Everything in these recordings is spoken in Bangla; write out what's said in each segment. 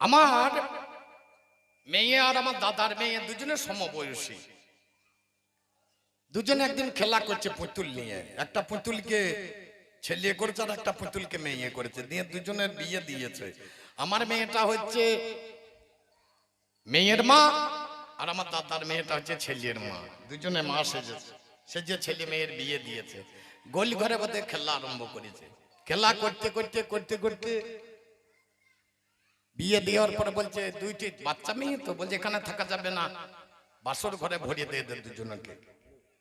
আমার মেয়ে আর আমার দাদার মেয়ে দুজনে সমবয়সী। দুজনে একদিন খেলা করছে পুতুল নিয়ে। একটা পুতুলকে ছেলে করেছে আর একটা পুতুলকে মেয়ে করেছে। দিয়ে দুজনের বিয়ে দিয়েছে। আমার মেয়েটা হচ্ছে মেয়ের মা আর আমার দাদার মেয়েটা হচ্ছে ছেলের মা। দুজনে মা সেজেছে। সেজে ছেলে মেয়ের বিয়ে দিয়েছে। গোল ঘরে বোধহয় খেলা আরম্ভ করেছে। খেলা করতে করতে করতে করতে বিয়ে দেওয়ার পরে বলছে, দুইটি বাচ্চা মেয়ে তো বলছে, এখানে থাকা যাবে না। বাসর ঘরে ভরিয়ে দিয়ে দেন দুজনকে।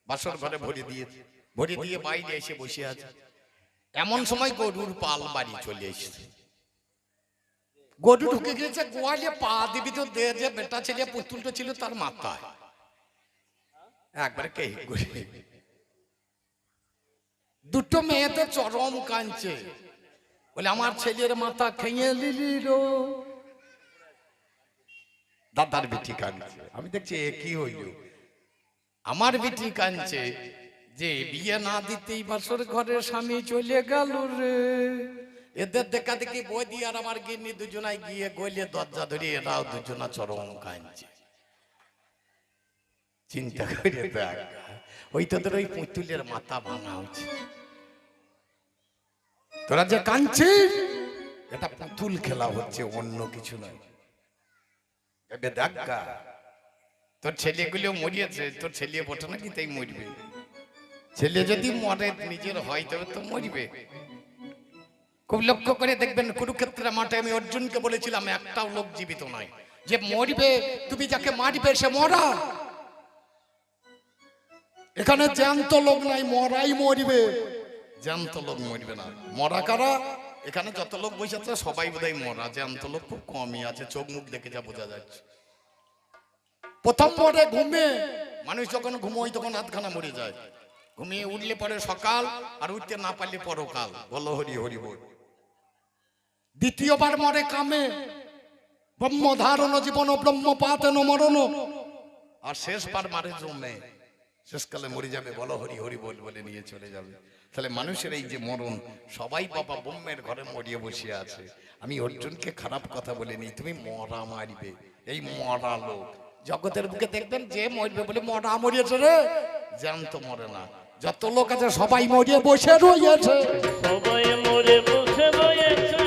বাসর ঘরে ভরিয়ে দিয়েছে ভরিয়ে দিয়ে বাইরে এসে বসে আছে। এমন সময় গরুর পাল বাড়ি চলে এসেছে। গরু ঢুকে গিয়েছে, গোয়ালে পা দিবি তো দে যে, বেটা ছেলে, পুতুলটা ছিল তার মাথায়। একবার কে দুটো মেয়েতে চরম কাঁদছে। বলে আমার ছেলের মাথা খেয়ে লিলি রো। দাদার বিটি কাঁদছে। আমি দেখছি এ কি হইল? আমার বিটি কাঁদছে যে বিয়ে না দিতেই বাসর ঘরে স্বামী চলে গেল রে। এদের দেখা দেখি বৌদি আর আমার গিন্নি দুজনায় গিয়ে গইলে দরজা ধরে এরাও দুজনা চরম কাঁদছে। চিন্তা করে দেখ ওই তোদের ওই পুতুলের মাথা ভাঙা হচ্ছে তোরা যে কাঁদছিস, এটা পুতুল খেলা হচ্ছে, অন্য কিছু নয়। এবে দেখ তোর ছেলেগুলো মরিয়েছে, তোর ছেলে বটে নাকি তাই মরবে? ছেলে যদি মরে, নিজের হয় তবে তো মরবে। খুব লক্ষ্য করে দেখবেন, কুরুক্ষেত্রের মাঠে আমি অর্জুনকে বলেছিলাম, একটাও লোক জীবিত নয় যে মরবে, তুমি যাকে মারবে, সে মরা। এখানে জ্যান্ত লোক নাই, মরাই মরবে। জ্যান্ত লোক মরবে না। মরা কারা? এখানে যত লোক বসে আছে, সবাই বোধহয় মরা। জ্যান্ত লোক খুব কমই আছে, চোখ মুখ দেখে যা বোঝা যাচ্ছে। প্রথম মরে ঘুমে, মানুষ যখন ঘুমোয় তখন আধখানা মরে যায়। ঘুমিয়ে উঠলে পরে সকাল, আর উঠতে না পারলে পরকাল। বলো হরি হরি বল। দ্বিতীয়বার মরে কামে ব্রহ্ম ধারণ জীবন ব্রহ্ম পাতন মরণ। আর শেষবার মারে জমে। শেষকালে মরে যাবে বলো হরি হরি বল বলে নিয়ে চলে যাবে। তাহলে মানুষের এই যে মরণ সবাই বাবা বোম্মের ঘরে মরিয়ে বসে আছে। আমি অর্জুনকে খারাপ কথা বলে বলিনি তুমি মরা মারিবে এই মরা লোক। জগতের বুকে দেখবেন যে মরবে বলে মরা মরিয়েছে রে জ্যান্ত মরে না। যত লোক আছে সবাই মরিয়ে বসে রয়েছে। সবাই মরে বসে রয়েছে।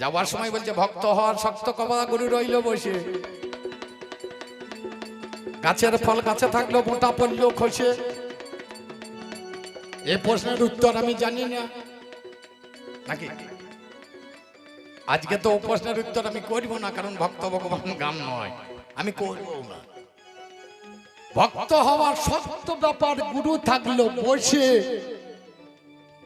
যাওয়ার সময় বলছে ভক্ত হওয়ার শক্ত কবা গুরু রইল বসে। গাছের ফল গাছে থাকলেও মোটা পড়লেও খসে এ প্রশ্নের উত্তর আমি জানি না। নাকি? আজকে তো প্রশ্নের উত্তর আমি করব না, কারণ ভক্ত ভগবান গান নয়। আমি করব না। ভক্ত হওয়ার সত্য ব্যাপার গুরু থাকল বসে।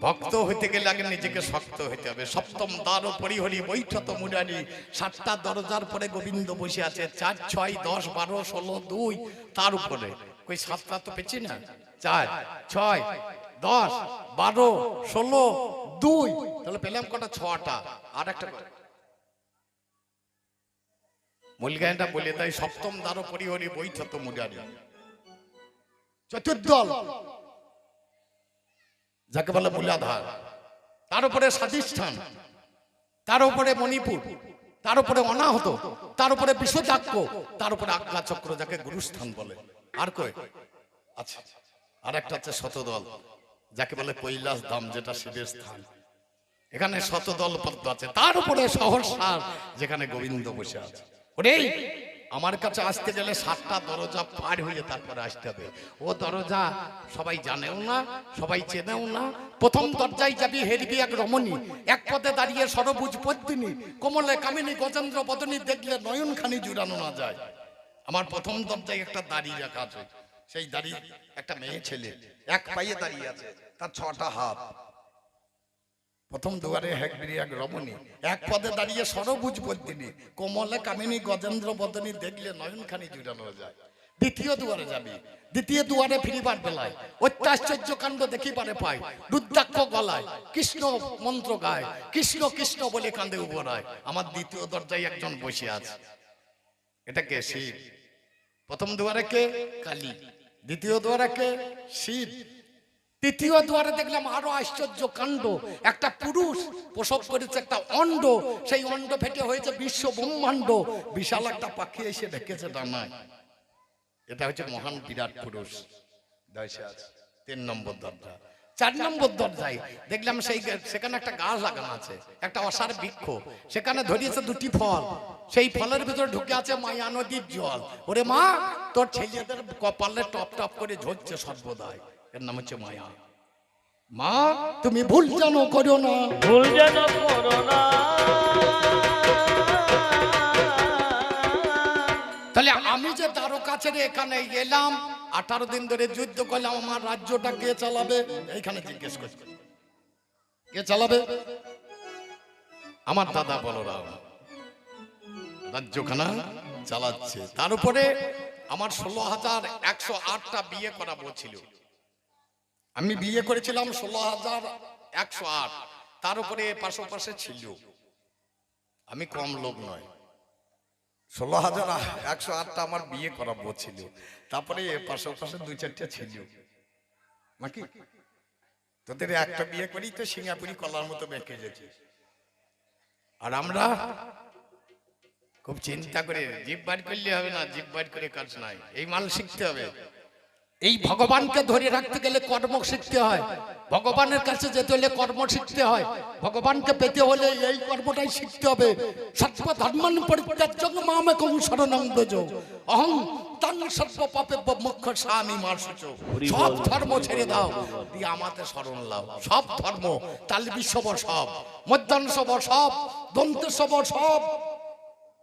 ভক্ত হইতে গেলে আগে নিজেকে শক্ত হইতে হবে। সপ্তম দ্বার পরিহরি বৈঠত মুরারি। সাতটা দরজার পরে গোবিন্দ বসে আছে। চার, ছয়, দশ, বারো, ষোলো, দুই, তার উপরে। ওই সাতটা তো পেছি না? চার, ছয়, দশ, বারো, ষোলো, দুই। তাহলে পেলাম কটা? ছটা। আর একটা মূলগানটা বলে তাই সপ্তম দ্বার পরিহরি বৈঠত মুরারি। চতুর্দল। যাকে বলে মূলাধার। তার উপরে স্বাধিষ্ঠান, তার উপরে মণিপুর, তার উপরে অনাহত, তার উপরে বিশ্বচাক্য তার উপরে আজ্ঞা চক্র যাকে গুরুস্থান বলে। আর কই? আচ্ছা আর একটা হচ্ছে শতদল, যাকে বলে কৈলাস ধাম, যেটা শিবের স্থান। এখানে শতদল পদ্ম আছে, তার উপরে সহসার যেখানে গোবিন্দ বসে আছে। আমার কাছে আসতে গেলে সাতটা দরজা পার হয়ে তারপরে আসতে হবে। ও দরজা সবাই জানেও না, সবাই চেনেও না। প্রথম দরজায় যাবি, হেরবি এক রমণী। এক পদে দাঁড়িয়ে সরবুজ পদ্মিনী। কোমলে কামিনী গজেন্দ্র বদনী দেখলে নয়নখানি জুড়ানো না যায়। আমার প্রথম দরজায় একটা দাড়ি রাখা আছে। সেই দাড়ি একটা মেয়ে ছেলে, এক পায়ে দাঁড়িয়ে আছে, তার ছটা হাত। প্রথম দুয়ারে হেকবিরি এক রমণী। এক পদে দাঁড়িয়ে সরবুজ পদ্মিনী। কোমলে কামিনী গজেন্দ্র বদনী দেখলে নয়নখানি জুড়ানো যায়। দ্বিতীয় দুয়ারে যাবি। দ্বিতীয় দুয়ারে ফিরিবার বেলায় অত্যাশ্চর্য কাণ্ড দেখিবারে পাই রুদ্রাক্ষ গলায়, কৃষ্ণ মন্ত্র গায়, কৃষ্ণ কৃষ্ণ বলে কান্দে উবরায় আমার দ্বিতীয় দরজায় একজন বসে আছে। এটা কে? শিব। প্রথম দুয়ারে কে? কালী। দ্বিতীয় দুয়ারে কে? শিব। তৃতীয় দুয়ারে দেখলাম আরও আশ্চর্য কাণ্ড। একটা পুরুষ প্রসব করেছে একটা অন্ড। সেই অন্ড ফেটে হয়েছে বিশ্ব ব্রহ্মাণ্ড। বিশাল একটা পাখি এসে ঢেকেছে ডানায়। এটা হচ্ছে মহান বিরাট পুরুষ। তিন নম্বর দরজা। চার নম্বর দরজায় দেখলাম সেই সেখানে একটা গাছ লাগানো আছে। একটা অসার বৃক্ষ। সেখানে ধরিয়েছে দুটি ফল। সেই ফলের ভিতরে ঢুকে আছে মায়া নদীর জল। ওরে মা, তোর ছেলেদের কপালে টপ টপ করে ঝরছে সর্বদাই। এর নাম হচ্ছে মায়া। মা তুমি ভুল জানো করো না। ভুল যেন করো না। তাহলে আমি যে দ্বারকা ছেড়ে এখানে এলাম আঠারো দিন ধরে যুদ্ধ করলাম আমার রাজ্যটা কে চালাবে? এইখানে জিজ্ঞেস করছি। কে চালাবে? আমার দাদা বলরাম। রাজ্যখানা চালাচ্ছে। তার উপরে আমার ষোলো হাজার একশো আটটা বিয়ে করাবো ছিল। আমি বিয়ে করেছিলাম ষোলো হাজার একশো আট। তার উপরে পাশাপাশি ছিল। আমি কম লোক নয়। ষোলো হাজার একশো আটটা আমার বিয়ে করাবো ছিল। তারপরে পাশে পাশে দুই চারটে ছিল। নাকি তোদের একটা বিয়ে করি তো সিঙ্গাপুরি কলার মতো বেঁকে গেছি। আর আমরা খুব চিন্তা করে, জিভ বার করলে হবে না, জিভ বার করে কাজ নাই। এই মাল শিখতে হবে। এই ভগবানকে ধরে রাখতে গেলে কর্ম শিখতে হয়। ভগবানের কাছে যেতে হলে কর্ম শিখতে হয়। ভগবানকে পেতে হলে এই কর্মটাই শিখতে হবে। সর্ব ধর্মান পরিত্যাজ্য মামে কং শরণং অহং তাং সর্ব পাপে মুখ্য স্বামী মার্সুচ সব ধর্ম ছেড়ে দাও। দিয়ে আমাতে শরণ লাও। সব ধর্ম। তাল বিশ্বব সব। মধ্যাংশ সব দন্ত সব সব।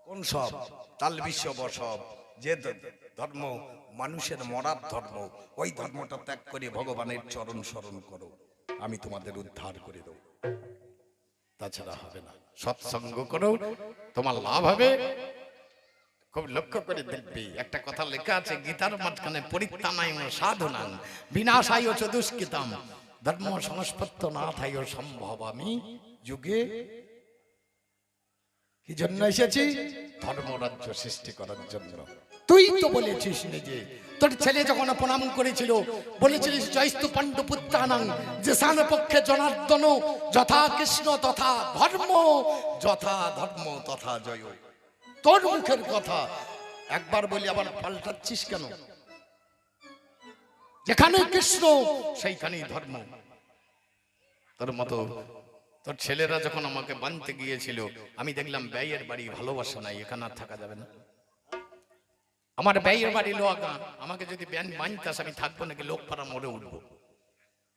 কোন সব? তাল বিশ্বব সব। যে ধর্ম মানুষের মরার ধর্ম, ওই ধর্মটা ত্যাগ করে ভগবানের চরণ স্মরণ করো। আমি তোমাদের উদ্ধার করে দেবো। তাছাড়া হবে না। সৎসঙ্গ করো, তোমার লাভ হবে। খুব লক্ষ্য করে দেখবি, একটা কথা লেখা আছে, গীতার মাঝখানে পরিত্রাণায় সাধনাং বিনাশায় চতুষ্কৃতাম ধর্ম সংস্পত্ত না থাই সম্ভব আমি, যুগে কি জন্য এসেছি ধর্মরাজ্য সৃষ্টি করার জন্য। তুই তো বলেছিস নিজে। তোর ছেলে যখন প্রণাম করেছিল বলেছিলিস জয়স্তু পাণ্ডু পুত্রানাং যে সান পক্ষে জনার্দন যথা কৃষ্ণ তথা ধর্ম যথা ধর্ম তথা জয়। তোর মুখের কথা একবার বলি আবার পাল্টাচ্ছিস কেন? যেখানে কৃষ্ণ সেইখানেই ধর্ম। তোর মতো তোর ছেলেরা যখন আমাকে বানতে গিয়েছিল, আমি দেখলাম ব্যয়ের বাড়ি ভালোবাসা নাই, এখানে আর থাকা যাবে না। আমার ব্যয়ের বাড়ি লোয়াগা আমাকে যদি ব্যান মানতাস আমি থাকব নাকি? লোক পাড়া মরে উঠবো।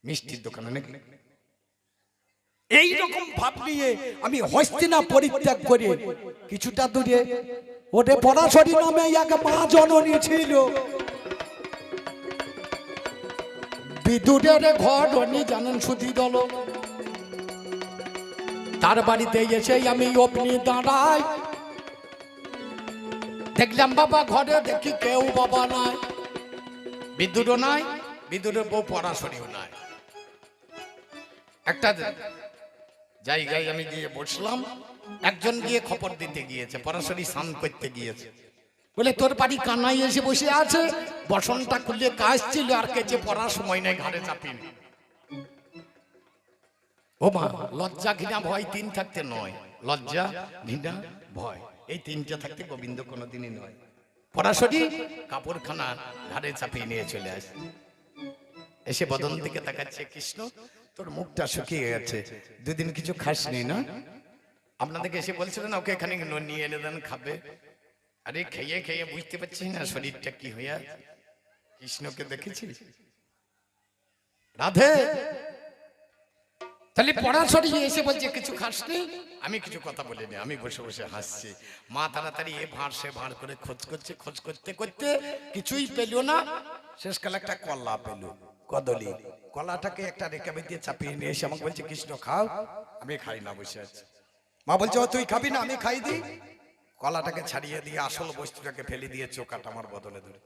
মিষ্টির দোকানে নাকি? এই রকম ভাব নিয়ে আমি হস্তিনা পরিত্যাগ করে কিছুটা দূরে ওটে পরাশরী নামে এক মা জননী ছিল। বিদুরের ঘর জানেন সুধি দল। তার বাড়িতে এসে আমি অগ্নি দাঁড়াই। দেখলাম বাবা ঘরে দেখি কেউ বাবা নাই। বিদ্যুৎও নাই বিদ্যুতের বউ পড়াশোনাও নাই। একটা জায়গায় আমি গিয়ে বসলাম, একজন গিয়ে খবর দিতে গিয়েছে, পড়াশোনি স্নান করতে গিয়েছে। বলে, তোর বাড়ি কানাই এসে বসে আছে? বসনটা খুলে কাজ ছিল আর কেচে পড়ার সময় নেই ঘরে চাপিনি। ও মা, লজ্জা, ঘৃণা, ভয়, তিন থাকতে নয়। লজ্জা, ঘৃণা, ভয়। এই তিনটা থাকতে গোবিন্দ কোনোদিনই নয়। পরাশরি কাপড়খানা ঘাড়ে চাপিয়ে নিয়ে চলে আসে। এসে বদন দিকে তাকাচ্ছে, কৃষ্ণ, তোর মুখটা শুকিয়ে গেছে। দুদিন কিছু খাসনি না? আপনাদেরকে এসে বলছিল না, ওকে এখানে নিয়ে এনে দেন, খাবে। আরে, খেয়ে খেয়ে বুঝতে পারছিস না শরীরটা কি আছে। কৃষ্ণকে দেখেছিস? রাধে! তাহলে পড়াশড়ি এসে বলছে কিছু খাসনি আমি কিছু কথা বলিনি আমি বসে বসে হাসছি। মা তাড়াতাড়ি এ ভাঁড় সে ভাঁড় করে খোঁজ করছে খোঁজ করতে করতে কিছুই পেল না। শেষকালে একটা কলা পেল কদলি। কলাটাকে একটা রেখা দিয়ে চাপিয়ে নিয়ে এসে আমাকে বলছে কৃষ্ণ খাও। আমি খাই না বসে আছি। মা বলছে "ও, তুই খাবি না আমি খাই দিই কলাটাকে ছাড়িয়ে দিয়ে আসল বস্তুটাকে ফেলে দিয়ে চোকাটা আমার বদলে ধরে।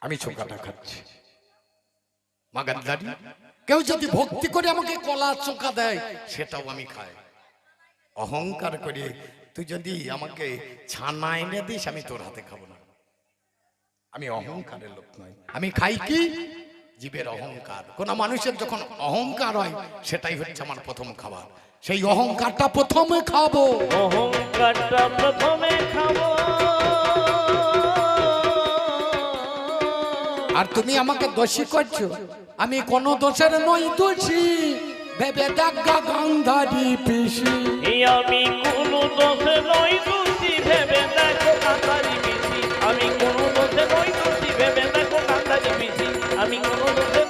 আমি চোকাটা খাচ্ছি। মাগান্দারি কেউ যদি ভক্তি করে আমাকে কলা চোখা দেয়, সেটাও আমি খাই। অহংকার করে তুই যদি আমাকে ছানা এনে দিস, আমি তোর হাতে খাব না। আমি অহংকারের লোক নই। আমি খাই কি? জীবের অহংকার। কোন মানুষের যখন অহংকার হয়, সেটাই হচ্ছে আমার প্রথম খাবার। সেই অহংকারটা প্রথমে খাব। অহংকারটা প্রথমে খাব। আর তুমি আমাকে দোষী করছ। আমি কোন দোষের নই দোষী। ভেবে দেখা গান্ধারি পিসি। আমি কোনো দোষে নই দোষী। ভেবে দেখো গান্ধারি পিসি। আমি কোনো দোষে নই দোষী। ভেবে দেখো গান্ধারি পিসি। আমি কোনো দোষে